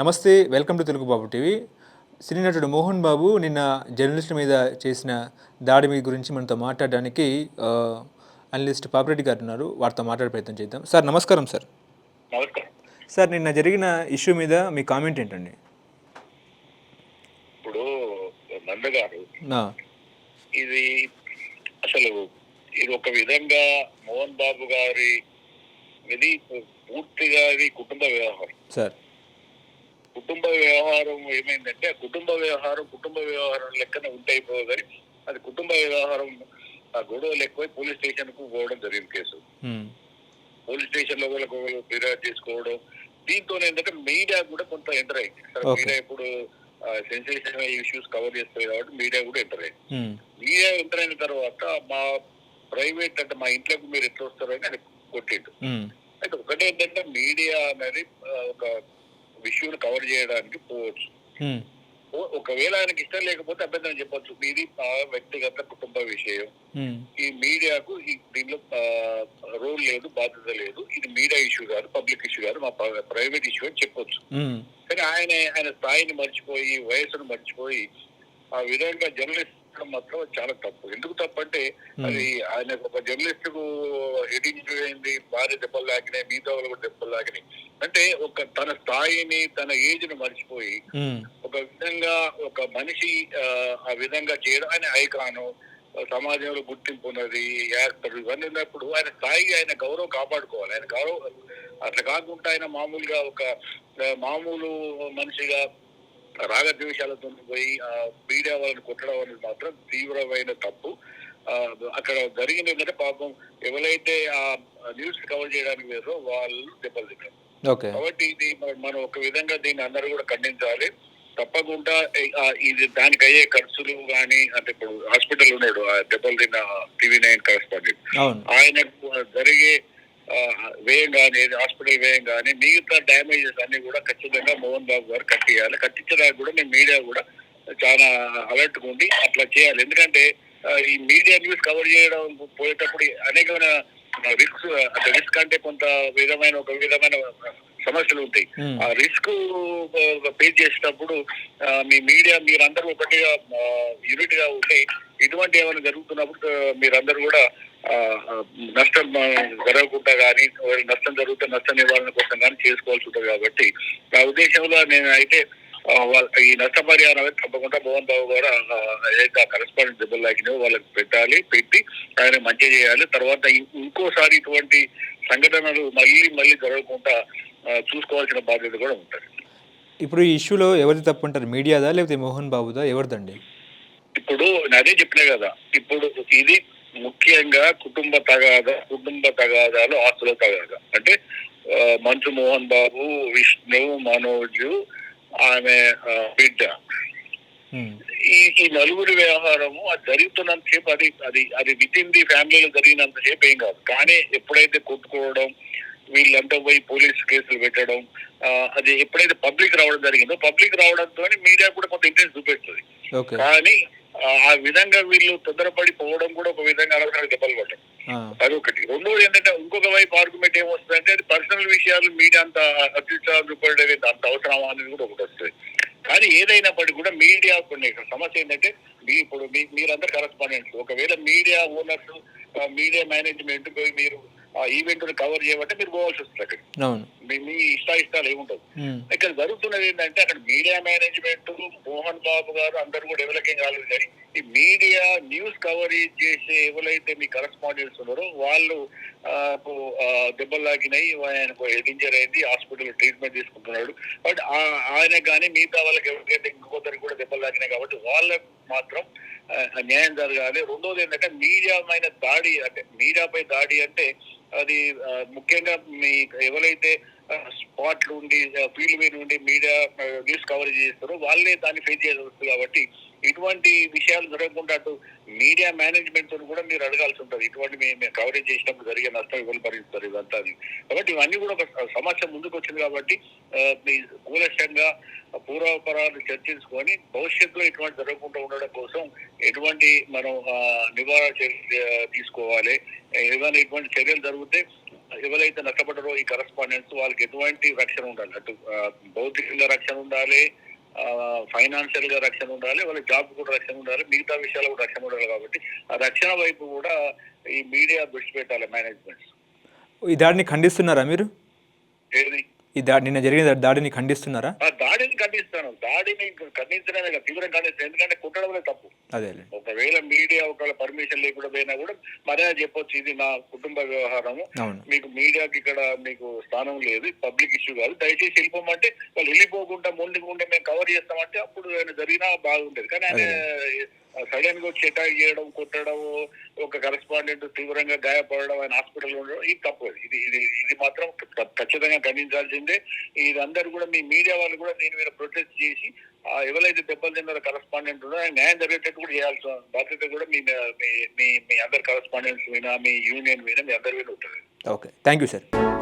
నమస్తే welcome to Telugu Babu TV. సినీ నటుడు మోహన్ బాబు నిన్న జర్నలిస్టుల మీద చేసిన దాడి మీ గురించి మనతో మాట్లాడడానికి అనలిస్ట్ పాపిరెడ్డి గారు ఉన్నారు. వారితో మాట్లాడే ప్రయత్నం చేద్దాం. సార్ నమస్కారం సార్. నమస్కారం. సార్ నిన్న జరిగిన ఇష్యూ మీద మీ కామెంట్ ఏంటండి? ఇప్పుడు ఇది అసలు ఇది ఒక విధంగా మోహన్ బాబు గారి ఇది పూర్తిగా ఇది కుటుంబ వ్యవహారం సార్. కుటుంబ వ్యవహారం ఏమైందంటే ఆ కుటుంబ వ్యవహారం కుటుంబ వ్యవహారం లెక్కన ఉంటాయిపోదు కానీ అది కుటుంబ వ్యవహారం ఆ గొడవలు ఎక్కువై పోలీస్ స్టేషన్కు పోవడం జరిగింది కేసు. పోలీస్ స్టేషన్లో ఒకరు ఫిర్యాదు చేసుకోవడం దీంతో ఏంటంటే మీడియా కూడా కొంత ఎంటర్ అయింది. మీడియా ఇప్పుడు సెన్సేషన్ ఇష్యూస్ కవర్ చేస్తుంది కాబట్టి మీడియా కూడా ఎంటర్ అయింది. మీడియా ఎంటర్ అయిన తర్వాత మా ప్రైవేట్ అంటే మా ఇంట్లోకి మీరు ఎట్లా వస్తారని ఆయన కొట్టిండు అయితే ఒకటి ఏంటంటే మీడియా అనేది ఒక విషయం కవర్ చేయడానికి పోవచ్చు. ఒకవేళ ఆయనకి ఇష్టం లేకపోతే అభ్యంతరం చెప్పొచ్చు. మీది వ్యక్తిగత కుటుంబ విషయం. ఈ మీడియాకు ఈ దీనిలో రోల్ లేదు బాధ్యత లేదు. ఇది మీడియా ఇష్యూ కాదు పబ్లిక్ ఇష్యూ కాదు మా ప్రైవేట్ ఇష్యూ అని చెప్పొచ్చు. కానీ ఆయన ఆయన స్థాయిని మర్చిపోయి వయసును మర్చిపోయి ఆ విధంగా జర్నలిస్ట్ ఉండడం మాత్రం చాలా తప్పు. ఎందుకు తప్పు అంటే అది ఆయన ఒక జర్నలిస్ట్కు ఎడిట్ అయింది భార్య దెబ్బలు లాగినాయి మిగతా వాళ్ళు కూడా దెబ్బలు లాగినాయి అంటే ఒక తన స్థాయిని తన ఏజ్ను మర్చిపోయి ఒక విధంగా ఒక మనిషి ఆ, విధంగా చేయడం ఆయన ఐకాను సమాజంలో గుర్తింపు ఉన్నది యాక్టర్ ఇవన్నీ ఉన్నప్పుడు ఆయన స్థాయికి ఆయన గౌరవం కాపాడుకోవాలి. ఆయన గౌరవం అట్లా కాకుండా ఆయన మామూలుగా ఒక మామూలు మనిషిగా రాగద్వేషాలతో పోయి మీడియా వాళ్ళని కొట్టడం అనేది మాత్రం తీవ్రమైన తప్పు. అక్కడ జరిగింది ఏంటంటే పాపం ఎవరైతే ఆ న్యూస్ కవర్ చేయడానికి వేరో వాళ్ళు దెబ్బలు ఓకే. కాబట్టి ఇది మనం ఒక విధంగా దీన్ని అందరూ కూడా ఖండించాలి. తప్పకుండా ఇది దానికి అయ్యే ఖర్చులు కానీ అంటే ఇప్పుడు హాస్పిటల్ ఉన్నాడు ఆ దెబ్బలు తిన్న టీవీ నైన్ కరెస్పాండెంట్. ఆయనకు జరిగే వ్యయం కానీ హాస్పిటల్ వ్యయం కానీ మిగతా డ్యామేజెస్ అన్ని కూడా ఖచ్చితంగా మోహన్ బాబు గారు కట్టియాలి. కట్టించడానికి కూడా నేను మీడియా కూడా చాలా అలర్ట్ ఉండి అట్లా చేయాలి. ఎందుకంటే ఈ మీడియా న్యూస్ కవర్ చేయడం పోయేటప్పుడు అనేకమైన రిస్క్ అంటే రిస్క్ అంటే కొంత విధమైన ఒక విధమైన సమస్యలు ఉంటాయి. ఆ రిస్క్ ఫేస్ చేసేటప్పుడు మీ మీడియా మీరందరూ ఒకటిగా యూనిట్గా ఉండి ఇటువంటి ఏమైనా జరుగుతున్నప్పుడు మీరందరూ కూడా నష్టం జరగకుండా కానీ నష్టం జరిగితే నష్ట నివారణ కోసం కానీ చేసుకోవాల్సి ఉంటుంది కాబట్టి నా ఉద్దేశంలో నేను అయితే ఈ నష్టపరిహారం తప్పకుండా మోహన్ బాబు గారు ఏదైతే కరెస్పాండెంట్ దెబ్బలు వాళ్ళకి పెట్టాలి పెట్టి ఆయన మంచి చేయాలి. తర్వాత ఇంకోసారి ఇటువంటి సంఘటనలు మళ్ళీ మళ్ళీ జరగకుండా చూసుకోవాల్సిన బాధ్యత కూడా ఉంటుంది. ఇప్పుడు ఈ ఇష్యూలో ఎవరిది తప్పు ఉంటారు మీడియాదా? లేకపోతే మోహన్ బాబుదా? ఎవరిదండి? ఇప్పుడు నేను అదే చెప్పినా కదా ఇప్పుడు ఇది ముఖ్యంగా కుటుంబ తగాద కుటుంబ తగాదాలు ఆస్తుల తగాద. అంటే మంచు మోహన్ బాబు విష్ణు మనోజ్ ఆమె బిడ్డ. ఈ ఈ నలుగురి వ్యవహారము అది జరుగుతున్నంత సేపు అది అది అది విత్ ఇన్ ది ఫ్యామిలీలో జరిగినంత సేపు ఏం కాదు. కానీ ఎప్పుడైతే కొట్టుకోవడం వీళ్ళంతా పోయి పోలీస్ కేసులు పెట్టడం అది ఎప్పుడైతే పబ్లిక్ రావడం జరిగిందో పబ్లిక్ రావడంతో మీడియా కూడా కొంత ఇంట్రెస్ట్ చూపిస్తుంది. ఓకే. కానీ ఆ, విధంగా వీళ్ళు తొందరపడి పోవడం కూడా ఒక విధంగా అనవసరంగా దెబ్బలు ఆ, అదొకటి. రెండోది ఏంటంటే ఇంకొక వైపు ఆర్గ్యుమెంట్ ఏమొస్తుందంటే అది పర్సనల్ విషయాలు మీడియా అంత అత్యుత్సాహం చూపడేది అంత అవసరమా అనేది కూడా ఒకటి వస్తుంది. కానీ ఏదైనప్పటికీ కూడా మీడియా కొన్ని సమస్య ఏంటంటే మీ ఇప్పుడు మీ మీరందరూ కరెస్పాండెంట్స్ ఒకవేళ మీడియా ఓనర్స్ మీడియా మేనేజ్మెంట్ మీరు ఆ ఈవెంట్ కవర్ చేయమంటే మీరు పోవాల్సి వస్తుంది అక్కడ మీ మీ ఇష్ట ఇష్టాలు ఏముండవు ఇక్కడ జరుగుతున్నది ఏంటంటే అక్కడ మీడియా మేనేజ్మెంట్ మోహన్ బాబు గారు అందరూ కూడా ఎవరికేం కాలేదు కానీ ఈ మీడియా న్యూస్ కవరేజ్ చేసే ఎవరైతే మీ కరస్పాండెంట్స్ ఉన్నారో వాళ్ళు ఆ, కు- ఆ, దెబ్బలు లాగినాయి ఆయనకు హెడ్ ఇంజర్ అయింది హాస్పిటల్ ట్రీట్మెంట్ తీసుకుంటున్నాడు. బట్ ఆ- ఆయన కానీ మిగతా వాళ్ళకి ఎవరికైతే ఇంకొకరికి కూడా దెబ్బలు లాగినాయి కాబట్టి వాళ్ళకు మాత్రం న్యాయం జరగాలి. రెండోది ఏంటంటే మీడియా పైన దాడి అంటే మీడియాపై దాడి అంటే అది ముఖ్యంగా మీ ఎవరైతే స్పాట్లు ఉండి ఫీల్డ్ మీద ఉండి మీడియా న్యూస్ కవరేజ్ చేస్తారు వాళ్ళే దాన్ని ఫేస్ చేయాల్సి కాబట్టి ఇటువంటి విషయాలు జరగకుండా అటు మీడియా మేనేజ్మెంట్ కూడా మీరు అడగాల్సి ఉంటుంది. ఇటువంటి మేము కవరేజ్ చేసినప్పుడు జరిగే నష్టం ఎవరు భరిస్తారు ఇదంతా కాబట్టి ఇవన్నీ కూడా ఒక సమస్య ముందుకు వచ్చింది కాబట్టి ఆ, మీ పూర్వపరాలు చర్చించుకొని భవిష్యత్తులో ఇటువంటి జరగకుండా ఉండడం కోసం ఎటువంటి మనం నివారణ చర్యలు తీసుకోవాలి. ఏదైనా ఇటువంటి చర్యలు జరిగితే ఎవరైతే నష్టపడ్డారో ఈ కరస్పాండెంట్స్ వాళ్ళకి ఎటువంటి రక్షణ ఉండాలి? అటు భౌతికంగా రక్షణ ఉండాలి ఫైనాన్షియల్గా రక్షణ ఉండాలి వాళ్ళ జాబ్ కూడా రక్షణ ఉండాలి మిగతా విషయాలు కూడా రక్షణ ఉండాలి కాబట్టి ఆ రక్షణ వైపు కూడా ఈ మీడియా దృష్టి పెట్టాలి మేనేజ్మెంట్ ఈ దాడిని ఖండిస్తున్నారా మీరు? ఏది? ఈ దాడి నిన్న జరిగిన దాడిని ఖండిస్తున్నారా? ఆ దాడిని ఖండిస్తాను. దాడిని ఖండించడమే కాదు, తీవ్రంగా ఖండిస్తాను. ఎందుకంటే కుట్టడమే తప్పు. అదే ఒకవేళ మీడియా ఒకవేళ పర్మిషన్ లేకుండా పోయినా కూడా మరే చెప్పొచ్చు. ఇది నా కుటుంబ వ్యవహారము. మీకు మీడియాకి ఇక్కడ మీకు స్థానం లేదు. పబ్లిక్ ఇష్యూ కాదు. దయచేసి వెళ్ళిపోమంటే వాళ్ళు వెళ్ళిపోకుండా ముందుకు ఉంటే మేము కవర్ చేస్తామంటే అప్పుడు ఆయన జరిగినా బాగుండేది. కానీ ఆయన సడన్గా వచ్చి అటాక్ చేయడం కొట్టడం ఒక కరెస్పాండెంట్ తీవ్రంగా గాయపడడం ఆయన హాస్పిటల్ ఉండడం ఇది తప్పు. ఇది ఇది ఇది మాత్రం ఖచ్చితంగా ఖండించాల్సిందే. ఇది అందరు కూడా మీ మీడియా వాళ్ళు కూడా దీని మీద ప్రొటెస్ట్ చేసి ఎవరైతే దెబ్బలు తిన్నారో కరెస్పాండెంట్ ఉన్నారో ఆయన న్యాయం జరిగేటట్టు కూడా చేయాల్సిన బాధ్యత కూడా మీ మీ మీ మీ కరస్పాండెంట్స్ మీద మీ యూనియన్ మీద మీ అందరి మీద ఉంటుంది. Okay thank you sir